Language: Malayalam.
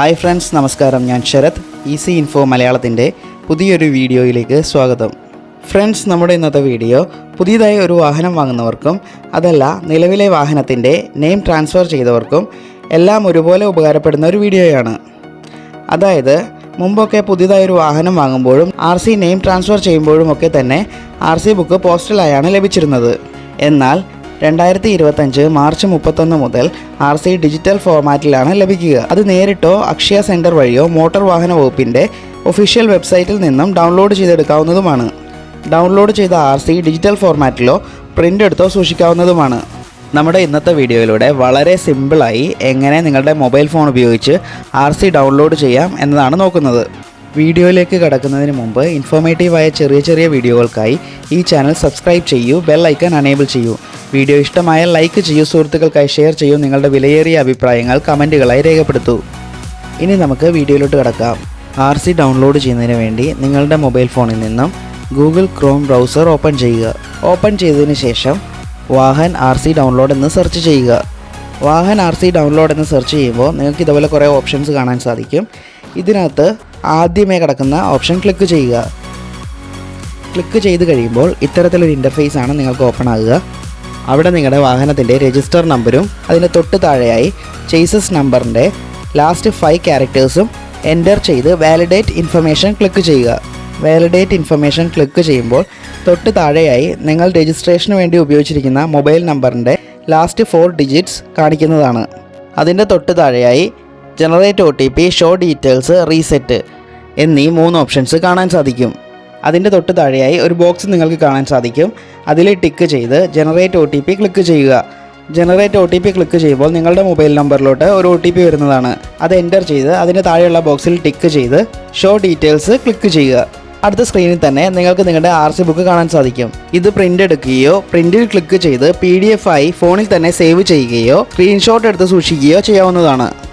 ഹായ് ഫ്രണ്ട്സ് നമസ്കാരം. ഞാൻ ശരത്. ഈസി ഇൻഫോ മലയാളത്തിന്റെ പുതിയൊരു വീഡിയോയിലേക്ക് സ്വാഗതം. ഫ്രണ്ട്സ് നമ്മുടെ ഇന്നത്തെ വീഡിയോ പുതിയതായി ഒരു വാഹനം വാങ്ങുന്നവർക്കും അതല്ല നിലവിലെ വാഹനത്തിന്റെ നെയിം ട്രാൻസ്ഫർ ചെയ്തവർക്കും എല്ലാം ഒരുപോലെ ഉപകാരപ്പെടുന്ന ഒരു വീഡിയോയാണ്. അതായത് മുമ്പൊക്കെ പുതിയതായി ഒരു വാഹനം വാങ്ങുമ്പോഴും ആർ സി നെയിം ട്രാൻസ്ഫർ ചെയ്യുമ്പോഴും ഒക്കെ തന്നെ ആർ സി ബുക്ക് പോസ്റ്റലായാണ് ലഭിച്ചിരുന്നത്. എന്നാൽ രണ്ടായിരത്തി ഇരുപത്തഞ്ച് മാർച്ച് മുപ്പത്തൊന്ന് മുതൽ ആർ സി ഡിജിറ്റൽ ഫോർമാറ്റിലാണ് ലഭിക്കുക. അത് നേരിട്ടോ അക്ഷയ സെന്റർ വഴിയോ മോട്ടോർ വാഹന വകുപ്പിന്റെ ഒഫീഷ്യൽ വെബ്സൈറ്റിൽ നിന്നും ഡൗൺലോഡ് ചെയ്തെടുക്കാവുന്നതുമാണ്. ഡൗൺലോഡ് ചെയ്ത ആർ സി ഡിജിറ്റൽ ഫോർമാറ്റിലോ പ്രിന്റ് എടുത്തോ സൂക്ഷിക്കാവുന്നതുമാണ്. നമ്മുടെ ഇന്നത്തെ വീഡിയോയിലൂടെ വളരെ സിമ്പിളായി എങ്ങനെ നിങ്ങളുടെ മൊബൈൽ ഫോൺ ഉപയോഗിച്ച് ആർ സി ഡൗൺലോഡ് ചെയ്യാം എന്നതാണ് നോക്കുന്നത്. വീഡിയോയിലേക്ക് കടക്കുന്നതിന് മുമ്പ് ഇൻഫോർമേറ്റീവായ ചെറിയ ചെറിയ വീഡിയോകൾക്കായി ഈ ചാനൽ സബ്സ്ക്രൈബ് ചെയ്യൂ ബെൽ ഐക്കൺ അനേബിൾ ചെയ്യൂ. വീഡിയോ ഇഷ്ടമായ ലൈക്ക് ചെയ്യൂ സുഹൃത്തുക്കൾക്കായി ഷെയർ ചെയ്യൂ നിങ്ങളുടെ വിലയേറിയ അഭിപ്രായങ്ങൾ കമന്റുകളായി രേഖപ്പെടുത്തൂ. ഇനി നമുക്ക് വീഡിയോയിലോട്ട് കിടക്കാം. ആർ സി ഡൗൺലോഡ് ചെയ്യുന്നതിന് വേണ്ടി നിങ്ങളുടെ മൊബൈൽ ഫോണിൽ നിന്നും ഗൂഗിൾ ക്രോം ബ്രൗസർ ഓപ്പൺ ചെയ്യുക. ഓപ്പൺ ചെയ്തതിന് ശേഷം വാഹൻ ആർ സി ഡൗൺലോഡ് എന്ന് സെർച്ച് ചെയ്യുക. വാഹൻ ആർ സി ഡൗൺലോഡ് എന്ന് സെർച്ച് ചെയ്യുമ്പോൾ നിങ്ങൾക്ക് ഇതുപോലെ കുറേ ഓപ്ഷൻസ് കാണാൻ സാധിക്കും. ഇതിനകത്ത് ആദ്യമേ കിടക്കുന്ന ഓപ്ഷൻ ക്ലിക്ക് ചെയ്യുക. ക്ലിക്ക് ചെയ്ത് കഴിയുമ്പോൾ ഇത്തരത്തിലൊരു ഇന്റർഫേസ് ആണ് നിങ്ങൾക്ക് ഓപ്പൺ ആകുക. അവിടെ നിങ്ങളുടെ വാഹനത്തിന്റെ രജിസ്റ്റർ നമ്പരും അതിന് തൊട്ട് താഴെയായി ചേസസ് നമ്പറിന്റെ ലാസ്റ്റ് ഫൈവ് ക്യാരക്ടേഴ്സും എന്റർ ചെയ്ത് വാലിഡേറ്റ് ഇൻഫർമേഷൻ ക്ലിക്ക് ചെയ്യുക. വാലിഡേറ്റ് ഇൻഫർമേഷൻ ക്ലിക്ക് ചെയ്യുമ്പോൾ തൊട്ട് താഴെയായി നിങ്ങൾ രജിസ്ട്രേഷന് വേണ്ടി ഉപയോഗിച്ചിരിക്കുന്ന മൊബൈൽ നമ്പറിന്റെ ലാസ്റ്റ് ഫോർ ഡിജിറ്റ്സ് കാണിക്കുന്നതാണ്. അതിന്റെ തൊട്ട് താഴെയായി generate O T P show details reset എന്നീ മൂന്ന് ഓപ്ഷൻസ് കാണാൻ സാധിക്കും. അതിന്റെ തൊട്ട് താഴെയായി ഒരു ബോക്സ് നിങ്ങൾക്ക് കാണാൻ സാധിക്കും. അതിൽ ടിക്ക് ചെയ്ത് ജനറേറ്റ് ഒ ക്ലിക്ക് ചെയ്യുക. Generate O T P click ചെയ്യുമ്പോൾ നിങ്ങളുടെ മൊബൈൽ നമ്പറിലോട്ട് ഒരു ഒ ടി പി വരുന്നതാണ്. അത് എന്റർ ചെയ്ത് അതിന് താഴെയുള്ള ബോക്സിൽ ടിക്ക് ചെയ്ത് ഷോ ഡീറ്റെയിൽസ് ക്ലിക്ക് ചെയ്യുക. അടുത്ത സ്ക്രീനിൽ തന്നെ നിങ്ങൾക്ക് നിങ്ങളുടെ ആർ സി ബുക്ക് കാണാൻ സാധിക്കും. ഇത് പ്രിന്റ് എടുക്കുകയോ പ്രിന്റിൽ ക്ലിക്ക് ചെയ്ത് പി ഡി എഫ് ആയി ഫോണിൽ തന്നെ സേവ് ചെയ്യുകയോ സ്ക്രീൻഷോട്ട് എടുത്ത് സൂക്ഷിക്കുകയോ ചെയ്യാവുന്നതാണ്.